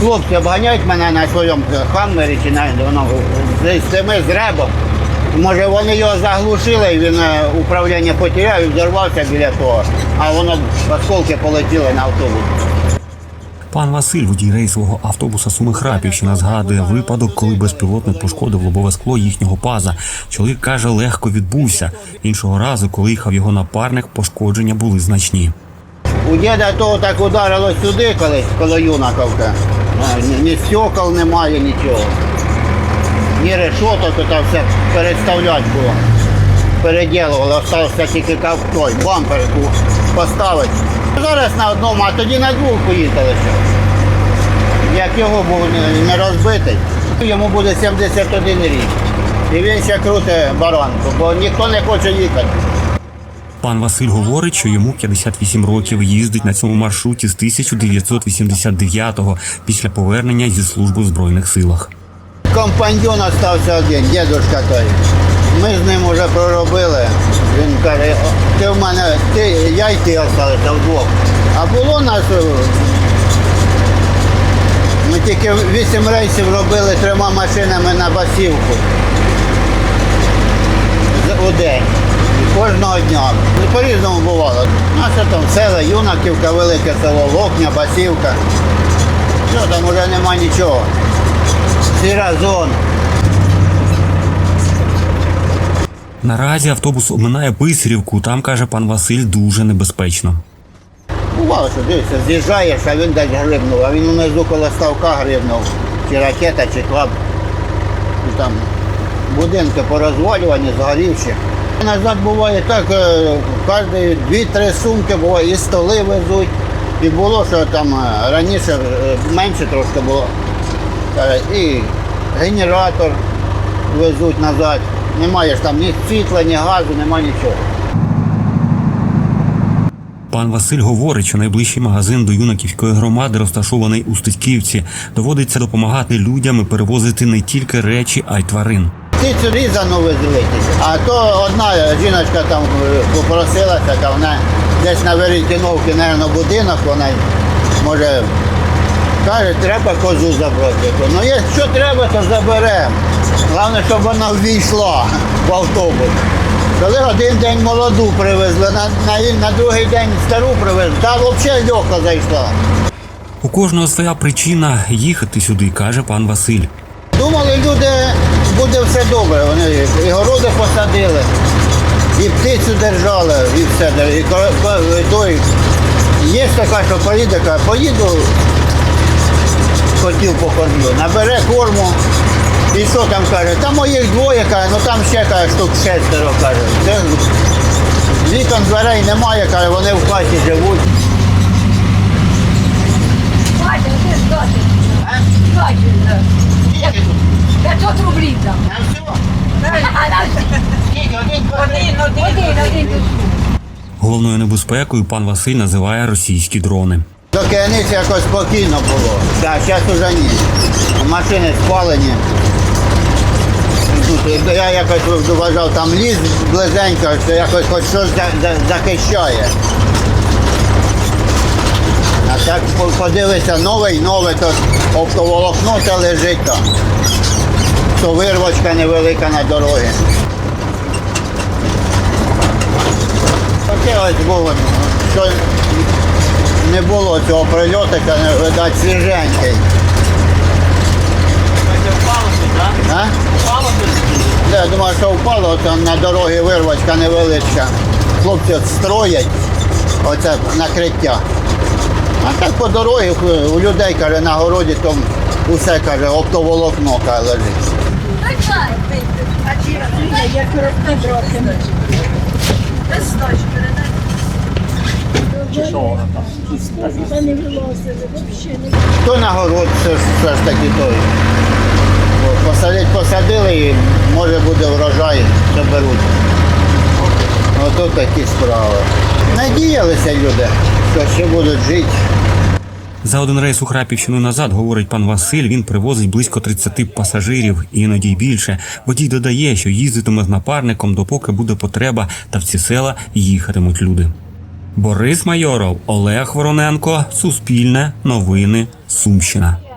Хлопці обганяють мене на своєму хаммері чи на воно, з, з тими зребом. Може вони його заглушили, і він е, управління потеряв і взорвався біля того, а воно осколки полетіли на автобус. Пан Василь, водій рейсового автобуса Суми Храпівщина, згадує випадок, коли безпілотник пошкодив лобове скло їхнього паза. Чоловік каже, легко відбувся. Іншого разу, коли їхав його напарник, пошкодження були значні. У діда того так ударило сюди колись, коло юнаковка. Ні, стекол немає, нічого. Ні решоток, то там все переставляти було. Переділували, остався тільки кав- той бампер поставити. Зараз на одному, а тоді на двох поїхали. Як його був не розбитий, йому буде 71 рік. І він ще крутить баранку, бо ніхто не хоче їхати. Пан Василь говорить, що йому 58 років їздить на цьому маршруті з 1989-го після повернення зі служби в збройних силах. Компаньон остався один, дідушка той. Ми з ним вже проробили. Він каже, «О, ти в мене, ти, я й залишилися вдвох. А було нас. Ми тільки вісім рейсів робили трьома машинами на басівку. У день. Кожного дня. По-різному бувало. Наше там села, Юнаківка, велике село, Локня, Басівка. Що там вже нема нічого. Сіра зона. Наразі автобус оминає Писарівку. Там каже пан Василь дуже небезпечно. Бувало, що дивишся, з'їжджаєш, а він десь грибнув, а він унизу коло ставка грибнув. Чи ракета, чи клап. І там будинки порозвалювані, згорівші. Назад буває так, е, кожні дві-три сумки буває, і столи везуть. І було, що там е, раніше е, менше трошки було. І генератор везуть назад. Немає ж там ні світла, ні газу, немає нічого. Пан Василь говорить, що найближчий магазин до юнаківської громади розташований у Стецьківці. Доводиться допомагати людям перевозити не тільки речі, а й тварин. Птицю різану везли. А то одна жіночка там е, попросилася, та вона десь на Веретіновці, мабуть, будинок, вона може каже, треба козу забрати. Ну якщо треба, то заберемо. Головне, щоб вона ввійшла в автобус. Коли один день молоду привезли, на, на, на другий день стару привезли, та взагалі легко зайшла. У кожного своя причина їхати сюди, каже пан Василь. Думали, люди, буде все добре. Вони і городи посадили, і птицю держали, і все. І той. Є така, що поїде, каже, поїду, хотів покормлю, набере корму. І що там каже? Та моїх двоє каже, ну там ще каже, штук шестеро каже. Це вікон дверей немає, каже, вони в хаті живуть. Батя, ти ж дати. Дати, да. 500 рублів там. Один, один, один. Головною небезпекою пан Василь називає російські дрони. До Кияниці якось спокійно було. Так, зараз уже ні. Машини спалені. Тут я якось вважав, там ліс близенько, що якось хоч щось за- за- захищає. А так по- подивися, новий, новий, то оптоволокно те лежить там. То вирвочка невелика на дорогі. Таке ось було, що не було цього прильотика, не видать свіженький. А? Я думаю, що впало, там на дорогі вирвачка невеличка. Хлопці строять оце накриття. А так по дорозі у людей, каже, на городі там усе каже, оптоволокно каже, лежить. То на город все, ж- все ж таки той. Посадить посадили і може буде врожай, заберуть. Ото такі справи. Надіялися люди, що ще будуть жити. За один рейс у Храпівщину назад, говорить пан Василь, він привозить близько 30 пасажирів, іноді й більше. Водій додає, що їздитиме з напарником, допоки буде потреба, та в ці села їхатимуть люди. Борис Майоров, Олег Вороненко, Суспільне, Новини, Сумщина.